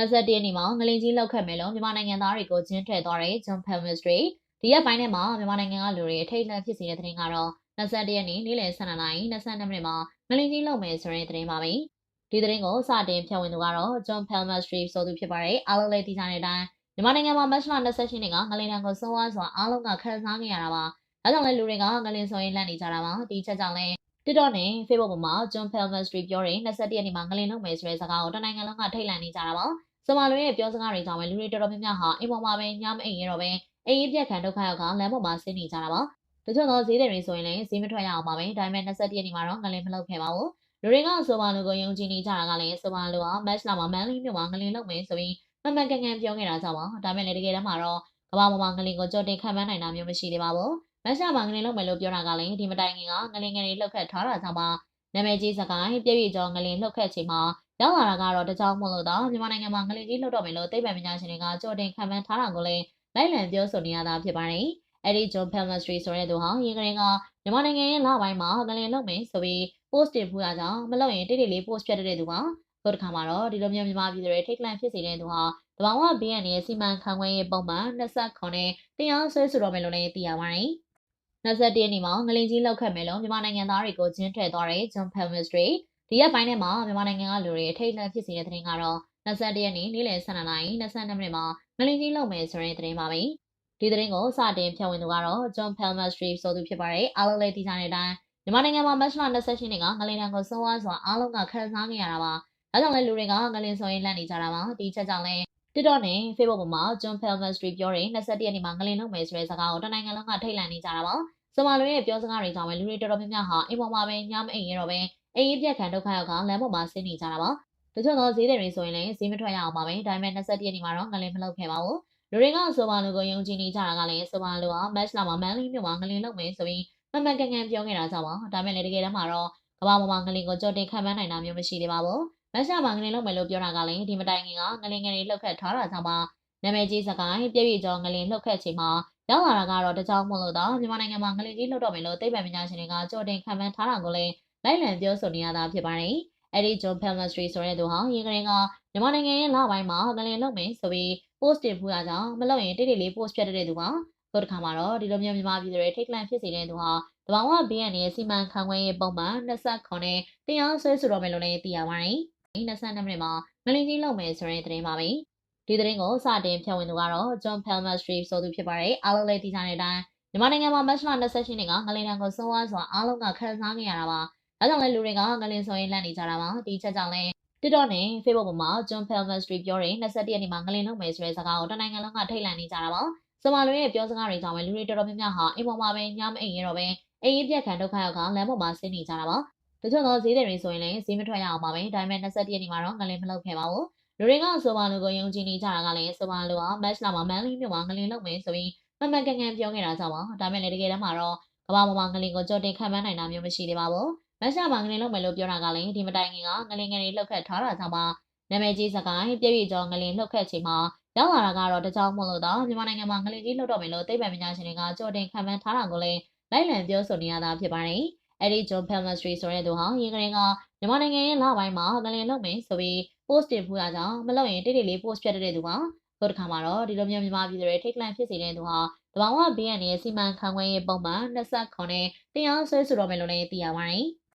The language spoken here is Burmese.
21ရက်နေ့မှာငလင်ကြီးလောက်ခတ်မယ်လို့မြန်မာနိုင်ငံသားတွေကိုကျင်းထည့်သွားတဲ့ John Pell Mystery ဒီရက်ပိုင်းထဲမှာမြန်မာနိုင်ငံကလူတွေအထိတ်အလန့်ဖြစ်စေတဲ့သတင်းကတော့21ရက်နေ့နေ့လယ်12နာရီ22မိနစ်မှာငလင်ကြီးလောက်မယ်ဆိုတဲ့သတင်းပါပဲဒီသတင်းကိုစတင်ဖြန့်ဝေသူကတော့ John Pell Mystery ဆိုသူဖြစ်ပါတယ်အားလုံးလည်းသိကြတဲ့အတိုင်းမြန်မာနိုင်ငံမှာမတ်လ28ရက်နေ့ကငလင်တန်းကိုဆုံးသွားစွာအားလုံးကခံစားနေရတာပါဒါကြောင့်လည်းလူတွေကငလင်ဆိုရင်လန့်နေကြတာပါဒီချက်ကြောင့်လည်း TikTok နဲ့ Facebook ပေါ်မှာ John Pell Mystery ပြောတဲ့21ရက်နေ့မှာငလင်လောက်မယ်ဆိုတဲ့စကားကိုတနိုင်ငံလုံးကထိတ်လန့်နေကြတာပါ ဆိုမာလိုရဲ့ပြောစကားတွေကြောင့်ပဲလူတွေတော်တော်များများဟာအိမ်ပေါ်မှာပဲညမအိမ်ရတော့ပဲအိမ်ကြီးပြက်ခံဒုက္ခရောက်ကလမ်းပေါ်မှာဆင်းနေကြတာပါတချို့သောဈေးတွေဆိုရင်လည်းဈေးမထွက်ရအောင်ပါပဲဒါပေမဲ့21ရက်နေ့မှာတော့ငလင်မလောက်ခဲ့ပါဘူးလူတွေကဆိုမာလိုကိုယုံကြည်နေကြတာကလည်းဆိုမာလိုကမတ်လမှာမန်လီမြို့မှာငလင်လောက်မယ်ဆိုပြီးမှန်မှန်ကန်ကန်ပြောခဲ့တာကြောင့်ပါဒါပေမဲ့လည်းတကယ်တမ်းမှာတော့ကမ္ဘာပေါ်မှာငလင်ကိုကြိုတင်ခံမှန်းနိုင်တာမျိုးမရှိသေးပါဘူးမတ်လမှာငလင်လောက်မယ်လို့ပြောတာကလည်းဒီမတိုင်ခင်ကငလင်ငယ်တွေလှုပ်ခတ်ထားတာကြောင့်ပါနာမည်ကြီးစကိုင်းပြည့်ပြည့်ကျော်ငလင်လှုပ်ခတ်ချိန်မှာ ရောက်လာတာကတော့တကြောင်မို့လို့တော့မြန်မာနိုင်ငံမှာငလင်ကြီးလှုပ်တော့မယ်လို့သိပ္ပံပညာရှင်တွေကကြိုတင်ခံမှန်းထားတာကိုလည်းလိုက်လံပြောဆိုနေရတာဖြစ်ပါတယ်။အဲဒီ John Palmistry ဆိုတဲ့သူဟာရင်းကရင်ကမြန်မာနိုင်ငံရဲ့လပိုင်းမှာငလင်လှုပ်မယ်ဆိုပြီး post တင်ဖူးရကြောင်းမလုပ်ရင်တိတိလေး post ပြတ်တဲ့သူပါ။တို့တစ်ခါမှာတော့ဒီလိုမျိုးမြန်မာပြည်သူတွေထိတ်လန့်ဖြစ်စေတဲ့သူဟာတဘာဝဘေးရန်ရဲ့စီမံခန့်ခွဲရေးပုံမှန်29နဲ့တရားစွဲဆိုတော့မယ်လို့လည်းသိရပါတယ်။21ရက်နေ့မှာငလင်ကြီးလောက်ခတ်မယ်လို့မြန်မာနိုင်ငံသားတွေကိုကျင်းထည့်သွားတဲ့ John Palmistry ဒီရက်ပိုင်းထဲမှာမြန်မာနိုင်ငံကလူတွေအထိတ်အလန့်ဖြစ်စေတဲ့သတင်းကတော့21ရက်နေ့နေ့လယ်12နာရီ22မိနစ်မှာငလင်ကြီးလုံမယ်ဆိုတဲ့သတင်းပါပဲဒီသတင်းကိုစတင်ဖြန့်ဝေသူကတော့ John Palmer Street ဆိုသူဖြစ်ပါတယ်အားလုံးလည်းသိကြတဲ့အတိုင်းမြန်မာနိုင်ငံမှာမတ်လ28ရက်နေ့ကငလင်တန်းကိုဆုံးသွားစွာအားလုံးကခံစားနေရတာပါဒါကြောင့်လည်းလူတွေကငလင်ဆိုရင်လန့်နေကြတာပါဒီချက်ကြောင့်လည်း TikTok နဲ့ Facebook ပေါ်မှာ John Palmer Street ပြောတဲ့21ရက်နေ့မှာငလင်လုံမယ်ဆိုတဲ့စကားကိုတနိုင်ငံလုံးကထိတ်လန့်နေကြတာပါဆိုမာလိုရဲ့ပြောစကားတွေကြောင့်ပဲလူတွေတော်တော်များများဟာအိမ်ပေါ်မှာပဲညမအိမ်ရတော့ပဲ အိမ်ကြီးပြက်ခံဒုက္ခရောက်ကလမ်းပေါ်မှာဆင်းနေကြတာပါတချို့သောဈေးတွေဆိုရင်လည်းဈေးမထွက်ရအောင်ပါပဲဒါပေမဲ့21ရက်နေ့မှာတော့ငလင်မလုပ်ခဲ့ပါဘူးလူတွေကဆိုပါလူကိုယုံကြည်နေကြတာကလည်းဆိုပါလူကမတ်လမှာမန်လီမြို့မှာငလင်လုပ်မယ်ဆိုပြီးမှန်မှန်ကန်ကန်ပြောခဲ့တာကြောင့်ပါဒါပေမဲ့လည်းတကယ်တမ်းမှာတော့ကမ္ဘာပေါ်မှာငလင်ကိုကြိုတင်ခံမှန်းနိုင်တာမျိုးမရှိသေးပါဘူးမတ်လမှာငလင်လုပ်မယ်လို့ပြောတာကလည်းဒီမတိုင်ခင်ကငလင်ငယ်တွေလှုပ်ခတ်ထားတာကြောင့်ပါနာမည်ကြီးစကိုင်းပြည့်ပြည့်ကျော်ငလင်လှုပ်ခတ်ချိန်မှာရောက်လာတာကတော့တကြောင်မို့လို့တော့မြန်မာနိုင်ငံမှာငလင်ကြီးလှုပ်တော့မယ်လို့သိပ္ပံပညာရှင်တွေကကြိုတင်ခံမှန်းထားတာကိုလည်း လိုက်လံပြောဆိုနေရတာဖြစ်ပါတယ်။အဲဒီ John Palmistry ဆိုတဲ့သူဟာရင်းကရင်ကမြန်မာနိုင်ငံရဲ့လပိုင်းမှာငလင်လုပ်မယ်ဆိုပြီး post တင်ဖူးရကြောင်းမလုပ်ရင်တိတိလေး post ပြတ်တဲ့သူပါ။တို့တစ်ခါမှာတော့ဒီလိုမျိုးမြန်မာပြည်သူတွေထိတ်လန့်ဖြစ်စေတဲ့သူဟာတဘာဝဘေးရန်ရဲ့စီမံခန့်ခွဲရေးပုံမှန်29နဲ့တရားစွဲဆိုတော့မယ်လို့လည်းသိရပါတယ်။22မိနစ်မှာငလင်ကြီးလုပ်မယ်ဆိုတဲ့သတင်းပါပဲ။ဒီသတင်းကိုစတင်ဖြန့်ဝေသူကတော့ John Palmistry ဆိုသူဖြစ်ပါတယ်။အားလုံးလည်းသိကြတဲ့အတိုင်းမြန်မာနိုင်ငံမှာမတ်လ28ရက်နေ့ကငလင်တန်းကိုဆုံးသွားစွာအားလုံးကခံစားနေရတာပါ။ ဒါကြောင့်လည်းလူတွေကငလင်ဆိုရင်လန့်နေကြတာပါဒီချက်ကြောင့်လည်း TikTok နဲ့ Facebook ပေါ်မှာ John Palmer Street ပြောတဲ့21ရက်နေ့မှာငလင်လုပ်မယ်ဆိုတဲ့စကားကိုတနိုင်ငံလုံးကထိတ်လန့်နေကြတာပါဆိုမာလိုရဲ့ပြောစကားတွေကြောင့်ပဲလူတွေတော်တော်များများဟာအိမ်ပေါ်မှာပဲညမအိမ်ရတော့ပဲအိမ်ကြီးပြက်ခံဒုက္ခရောက်ကလမ်းပေါ်မှာဆင်းနေကြတာပါတချို့သောဈေးတွေဆိုရင်လည်းဈေးမထွက်ရအောင်ပါပဲဒါပေမဲ့21ရက်နေ့မှာတော့ငလင်မလုပ်ခဲ့ပါဘူးလူတွေကဆိုမာလိုကိုယုံကြည်နေကြတာကလည်းဆိုမာလိုကမတ်လမှာမန်လီမြို့မှာငလင်လုပ်မယ်ဆိုပြီးမှန်မှန်ကန်ကန်ပြောခဲ့တာကြောင့်ပါဒါပေမဲ့လည်းတကယ်တမ်းမှာတော့ကမ္ဘာပေါ်မှာငလင်ကိုကြိုတင်ခံမှန်းနိုင်တာမျိုးမရှိသေးပါဘူး မတ်လမှာငလင်လုပ်မယ်လို့ပြောတာကလည်းဒီမတိုင်ခင်ကငလင်ငယ်တွေလှုပ်ခတ်ထားတာကြောင့်ပါနာမည်ကြီးစကိုင်းပြည့်ပြည့်ကျော်ငလင်လှုပ်ခတ်ချိန်မှာရောက်လာတာကတော့တကြောင်မို့လို့တော့မြန်မာနိုင်ငံမှာငလင်ကြီးလှုပ်တော့မယ်လို့သိပ္ပံပညာရှင်တွေကကြိုတင်ခံမှန်းထားတာကိုလည်းလိုက်လံပြောဆိုနေရတာဖြစ်ပါတယ်။အဲဒီ John Palmistry ဆိုတဲ့သူဟာရင်းကရင်ကမြန်မာနိုင်ငံရဲ့လပိုင်းမှာငလင်လှုပ်မယ်ဆိုပြီး post တင်ဖူးရကြောင်းမလုပ်ရင်တိတိလေး post ပြတ်တဲ့သူပါ။တို့တစ်ခါမှာတော့ဒီလိုမျိုးမြန်မာပြည်သူတွေထိတ်လန့်ဖြစ်စေတဲ့သူဟာတဘာဝဘေးရန်ရဲ့စီမံခန့်ခွဲရေးပုံမှန်29နဲ့တရားစွဲဆိုတော့မယ်လို့လည်းသိရပါတယ်။